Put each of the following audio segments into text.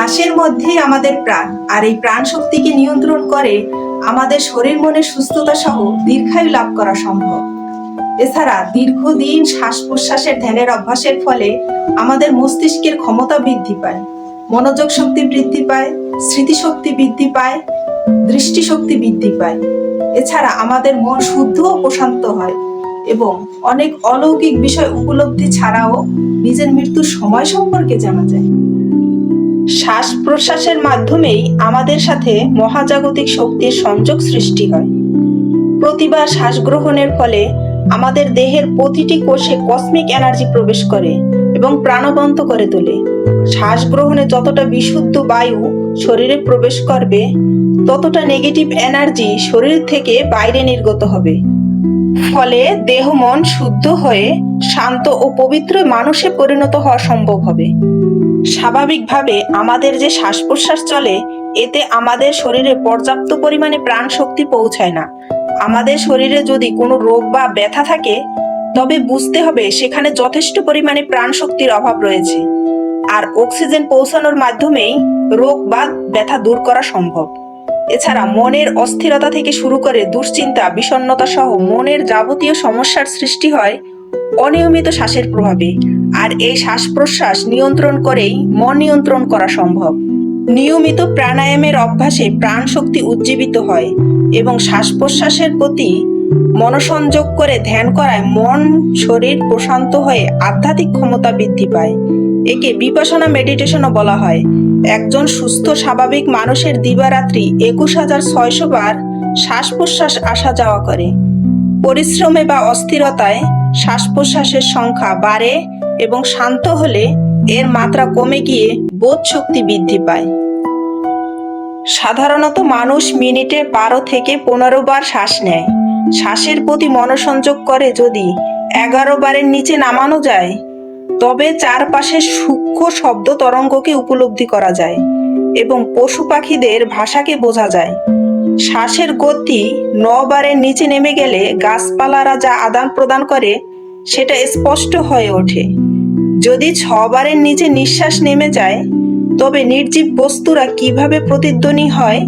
শ্বাসের মধ্যেই আমাদের প্রাণ। আর এই প্রাণ শক্তিকে নিয়ন্ত্রণ করে আমাদের শরীর মনের সুস্থতা সহ দীর্ঘায়ু লাভ করা সম্ভব। এছাড়া দীর্ঘদিন শ্বাস প্রশ্বাসের ধ্যানের অভ্যাসের ফলে আমাদের মস্তিষ্কের ক্ষমতা বৃদ্ধি পায়। মনোযোগ শক্তি বৃদ্ধি পায়, স্মৃতিশক্তি বৃদ্ধি পায়, দৃষ্টিশক্তি বৃদ্ধি পায়। এছাড়া আমাদের মন শুদ্ধ ও প্রশান্ত হয় এবং অনেক অলৌকিক বিষয় উপলব্ধি ছাড়াও নিজের মৃত্যুর সময় সম্পর্কে জানা যায়। শ্বাস প্রশ্বাসের মাধ্যমেই আমাদের সাথে মহাজাগতিক শক্তির সংযোগ সৃষ্টি হয়। প্রতিবার শ্বাস গ্রহণের ফলে আমাদের দেহের প্রতিটি কোষে কসমিক এনার্জি প্রবেশ করে এবং প্রাণবন্ত করে তোলে। শ্বাস গ্রহণে যতটা বিশুদ্ধ বায়ু শরীরে প্রবেশ করবে, ততটা নেগেটিভ এনার্জি শরীর থেকে বাইরে নির্গত হবে। ফলে দেহ মন শুদ্ধ হয়ে শান্ত ও পবিত্র মানুষে পরিণত হওয়া সম্ভব হবে। স্বাভাবিকভাবে আমাদের যে শ্বাস প্রশ্বাস চলে, এতে আমাদের শরীরে পর্যাপ্ত পরিমাণে প্রাণ শক্তি পৌঁছায় না। আমাদের শরীরে যদি কোনো রোগ বা ব্যথা থাকে, তবে বুঝতে হবে সেখানে যথেষ্ট পরিমাণে প্রাণ শক্তির অভাব রয়েছে। আর অক্সিজেন পৌঁছানোর মাধ্যমেই রোগ বা ব্যথা দূর করা সম্ভব। এছাড়া মনের অস্থিরতা থেকে শুরু করে দুশ্চিন্তা বিষণ্ণতা সহ মনের যাবতীয় সমস্যার সৃষ্টি হয় অনিয়মিত শ্বাসের প্রভাবে, আর এই শ্বাস প্রশ্বাস নিয়ন্ত্রণ করেই মন নিয়ন্ত্রণ করা সম্ভব। নিয়মিত প্রাণায়ামের অভ্যাসে প্রাণ শক্তি উজ্জীবিত হয় এবং শ্বাস প্রশ্বাসের প্রতি মনসংযোগ করে ধ্যান করায় মন, শরীর প্রশান্ত হয়ে আধ্যাত্মিক ক্ষমতা বৃদ্ধি পায়। একে বিপাসনা মেডিটেশনও বলা হয়। একজন সুস্থ, স্বাভাবিক মানুষের দিবারাত্রি একুশ হাজার ছয়শো বার শ্বাস প্রশ্বাস আসা যাওয়া করে। পরিশ্রমে বা অস্থিরতায় শ্বাস প্রশ্বাসের সংখ্যা বাড়ে এবং শান্ত হলে এর মাত্রা কমে গিয়ে বোধ শক্তি বৃদ্ধি পায়। সাধারণত মানুষ মিনিটে বারো থেকে পনেরো বার শ্বাস নেয়। শ্বাসের প্রতি মনোসংযোগ করে যদি এগারো বারের নিচে নামানো যায়, তবে চারপাশে সূক্ষ্ম শব্দ তরঙ্গকে উপলব্ধি করা যায় এবং পশু পাখিদের ভাষাকে বোঝা যায়। শ্বাসের গতি নবারের বারের নিচে নেমে গেলে গাছপালারা যা আদান প্রদান করে, সেটা স্পষ্ট হয়ে ওঠে। যদি ছবারের নিচে নিঃশ্বাস নেমে যায়, তবে নির্জীব বস্তুরা কীভাবে প্রতিধ্বনি হয়,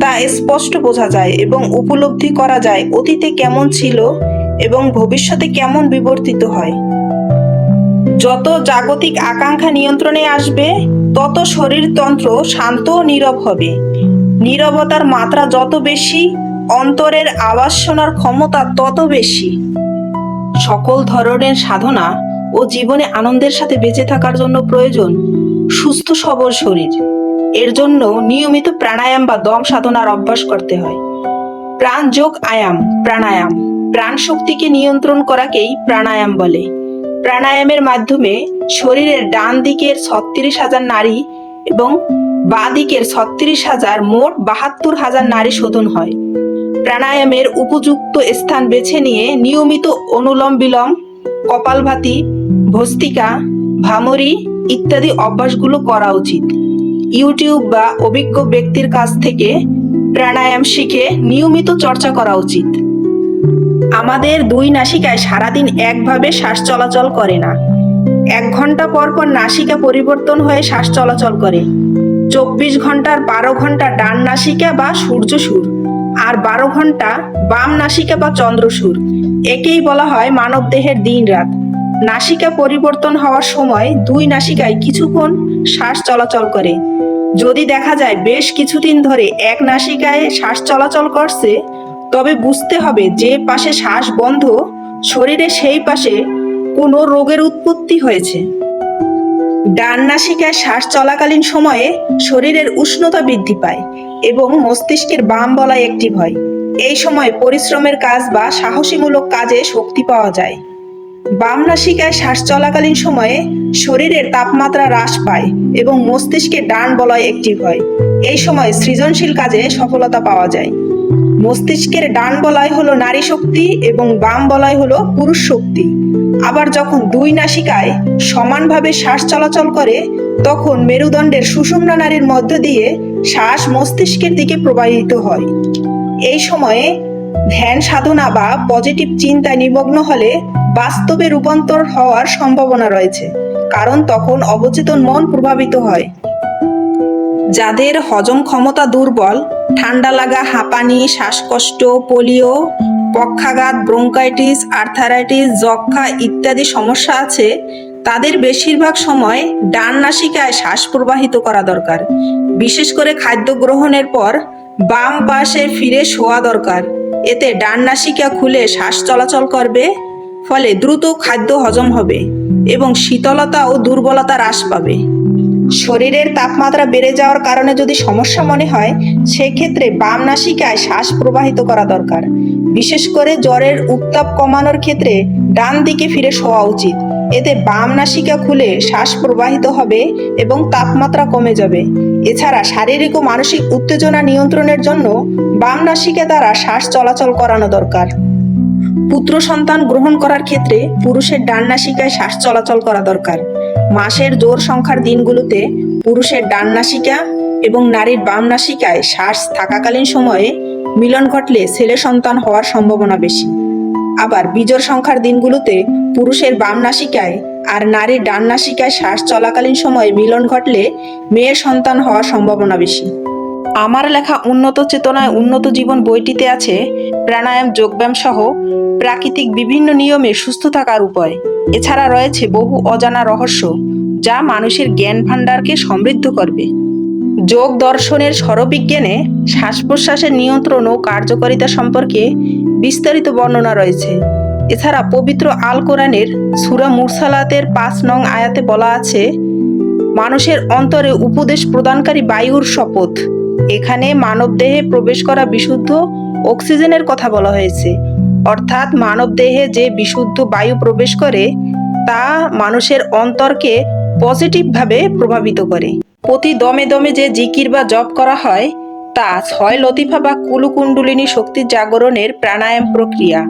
তা স্পষ্ট বোঝা যায় এবং উপলব্ধি করা যায় অতীতে কেমন ছিল এবং ভবিষ্যতে কেমন বিবর্তিত হয়। যত জাগতিক আকাঙ্ক্ষা নিয়ন্ত্রণে আসবে, তত শরীরতন্ত্র শান্ত ও নীরব হবে। নীরবতার মাত্রা যত বেশি, অন্তরের আওয়াজ শোনার ক্ষমতা তত বেশি। সকল ধরনের সাধনা ও জীবনে আনন্দের সাথে বেঁচে থাকার জন্য প্রয়োজন সুস্থ, সবল শরীর। এর জন্য নিয়মিত প্রাণায়াম বা দম সাধনার অভ্যাস করতে হয়। প্রাণ যোগ আয়াম, প্রাণায়াম। প্রাণ শক্তিকে নিয়ন্ত্রণ করাকেই প্রাণায়াম বলে। প্রাণায়ামের মাধ্যমে শরীরের ডান দিকের ছত্রিশ হাজার নারী এবং বাঁ দিকের ছত্রিশ হাজার মোট বাহাত্তর হাজার নারী শোধন হয়। প্রাণায়ামের উপযুক্ত স্থান বেছে নিয়ে নিয়মিত অনুলম বিলম কপালভাতি, ভস্তিকা, ভামরি ইত্যাদি অভ্যাসগুলো করা উচিত। ইউটিউব বা অভিজ্ঞ ব্যক্তির কাছ থেকে প্রাণায়াম শিখে নিয়মিত চর্চা করা উচিত। আমাদের দুই নাসিকায় সারাদিন একভাবে শ্বাস চলাচল করে না। এক ঘণ্টা পর পর নাসিকা পরিবর্তন হয়ে শ্বাস চলাচল করে। চব্বিশ ঘণ্টার বারো ঘণ্টা ডান নাসিকা বা সূর্য সুর আর বারো ঘণ্টা বাম নাসিকা বা চন্দ্র সুর। একেই বলা হয় মানব দেহের দিন রাত। নাসিকা পরিবর্তন হওয়ার সময় দুই নাসিকায় কিছুক্ষণ শ্বাস চলাচল করে। যদি দেখা যায় বেশ কিছুদিন ধরে এক নাসিকায় শ্বাস চলাচল করছে, তবে বুঝতে হবে যে পাশে শ্বাস বন্ধ, শরীরে সেই পাশে কোনো রোগের উৎপত্তি হয়েছে। ডান নাসিকায় শ্বাস চলাকালীন সময়ে শরীরের উষ্ণতা বৃদ্ধি পায় এবং মস্তিষ্কের বাম বলায় অ্যাক্টিভ হয় এই সময় পরিশ্রমের কাজ বা সাহসীমূলক কাজে শক্তি পাওয়া যায়। বাম নাসিকায় শ্বাস চলাকালীন সময়ে শরীরের তাপমাত্রা হ্রাস পায় এবং মস্তিষ্কে ডান বলয় অ্যাক্টিভ হয় এই সময় সৃজনশীল কাজে সফলতা পাওয়া যায়। মস্তিষ্কের ডান বলয় হলো নারী শক্তি এবং বাম বলয় হলো পুরুষ শক্তি। আবার যখন দুই নাসিকায় সমানভাবে শ্বাস চলাচল করে, তখন মেরুদণ্ডের সুষুম্না নারীর মধ্য দিয়ে শ্বাস মস্তিষ্কের দিকে প্রবাহিত হয়। এই সময়ে ধ্যান সাধনা বা পজিটিভ চিন্তায় নিমগ্ন হলে বাস্তবে রূপান্তর হওয়ার সম্ভাবনা রয়েছে, কারণ তখন অবচেতন মন প্রভাবিত হয়। যাদের হজম ক্ষমতা দুর্বল, ঠান্ডা লাগা, হাঁপানি, শ্বাসকষ্ট, পোলিও পক্ষাঘাত, ব্রোঙ্কাইটিস, আর্থারাইটিস যক্ষা ইত্যাদি সমস্যা আছে, তাদের বেশিরভাগ সময় ডান নাসিকায় শ্বাস প্রবাহিত করা দরকার। বিশেষ করে খাদ্য গ্রহণের পর বাম পাশে ফিরে শোয়া দরকার। এতে ডান নাসিকা খুলে শ্বাস চলাচল করবে, ফলে দ্রুত খাদ্য হজম হবে এবং শীতলতা ও দুর্বলতা হ্রাস পাবে। শরীরের তাপমাত্রা বেড়ে যাওয়ার কারণে যদি সমস্যা মনে হয়, সেক্ষেত্রে বাম নাসিকায় শ্বাস প্রবাহিত করা দরকার। বিশেষ করে জ্বরের উত্তাপ কমানোর ক্ষেত্রে ডান দিকে ফিরে শোয়া উচিত। এতে বাম নাসিকা খুলে শ্বাস প্রবাহিত হবে এবং তাপমাত্রা কমে যাবে। এছাড়া শারীরিক ও মানসিক উত্তেজনা নিয়ন্ত্রণের জন্য বাম নাসিকা দ্বারা শ্বাস চলাচল করানো দরকার। পুত্র সন্তান গ্রহণ করার ক্ষেত্রে পুরুষের ডান নাসিকায় শ্বাস চলাচল করা দরকার। মাসের জোর সংখ্যার দিনগুলোতে পুরুষের ডান নাসিকা এবং নারীর বাম নাসিকায় শ্বাস থাকাকালীন সময়ে মিলন ঘটলে ছেলে সন্তান হওয়ার সম্ভাবনা বেশি। আবার বিজোর সংখ্যার দিনগুলোতে পুরুষের বাম নাসিকায় আর নারীর ডান নাসিকায় শ্বাস চলাকালীন সময়ে মিলন ঘটলে মেয়ে সন্তান হওয়ার সম্ভাবনা বেশি। আমার লেখা উন্নত চেতনায় উন্নত জীবন বইটিতে আছে প্রাণায়াম, যোগব্যায়াম সহ প্রাকৃতিক বিভিন্ন নিয়মে সুস্থ থাকার উপায়। এছাড়া রয়েছে বহু অজানা রহস্য যা মানুষের জ্ঞান ভাণ্ডারকে সমৃদ্ধ করবে। যোগ দর্শনের স্বরবিজ্ঞানে শ্বাস প্রশ্বাসের নিয়ন্ত্রণ ও কার্যকারিতা সম্পর্কে বিস্তারিত বর্ণনা রয়েছে। এছাড়া পবিত্র আল কোরআনের সুরা মুরসালাতের পাঁচ নং আয়াতে বলা আছে, মানুষের অন্তরে উপদেশ প্রদানকারী বায়ুর শপথ। এখানে মানবদেহে প্রবেশ করা বিশুদ্ধ অক্সিজেনের কথা বলা হয়েছে। অর্থাৎ মানবদেহে যে বিশুদ্ধ বায়ু প্রবেশ করে, তা মানুষের অন্তরকে পজিটিভভাবে প্রভাবিত করে। প্রতি দমে দমে যে জিকির বা জপ করা হয়, তা ছয় লতিফা বা কুলুকুণ্ডলিনী শক্তির জাগরণের প্রাণায়াম প্রক্রিয়া,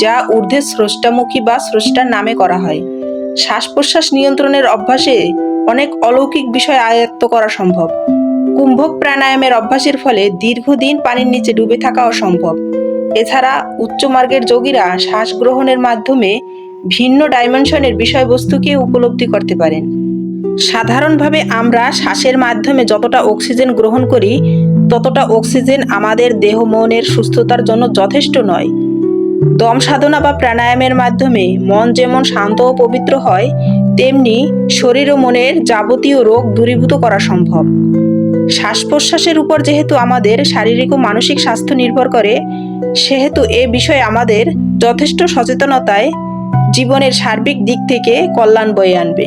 যা ঊর্ধ্বে স্রষ্টামুখী বা স্রষ্টার নামে করা হয়। শ্বাস প্রশ্বাস নিয়ন্ত্রণের অভ্যাসে অনেক অলৌকিক বিষয় আয়ত্ত করা সম্ভব। কুম্ভক প্রাণায়ামের অভ্যাসের ফলে দীর্ঘদিন পানির নিচে ডুবে থাকা অসম্ভব। এছাড়া উচ্চ মার্গের যোগীরা শ্বাস গ্রহণের মাধ্যমে ভিন্ন ডাইমেনশনের বিষয়বস্তুকে উপলব্ধি করতে পারেন। সাধারণভাবে আমরা শ্বাসের মাধ্যমে যতটা অক্সিজেন গ্রহণ করি, ততটা অক্সিজেন আমাদের দেহ মনের সুস্থতার জন্য যথেষ্ট নয়। দম সাধনা বা প্রাণায়ামের মাধ্যমে মন যেমন শান্ত ও পবিত্র হয়, তেমনি শরীর ও মনের যাবতীয় রোগ দূরীভূত করা সম্ভব। শ্বাস প্রশ্বাসের উপর যেহেতু আমাদের শারীরিক ও মানসিক স্বাস্থ্য নির্ভর করে, সেহেতু এ বিষয়ে আমাদের যথেষ্ট সচেতনতায় জীবনের সার্বিক দিক থেকে কল্যাণ বয়ে আনবে।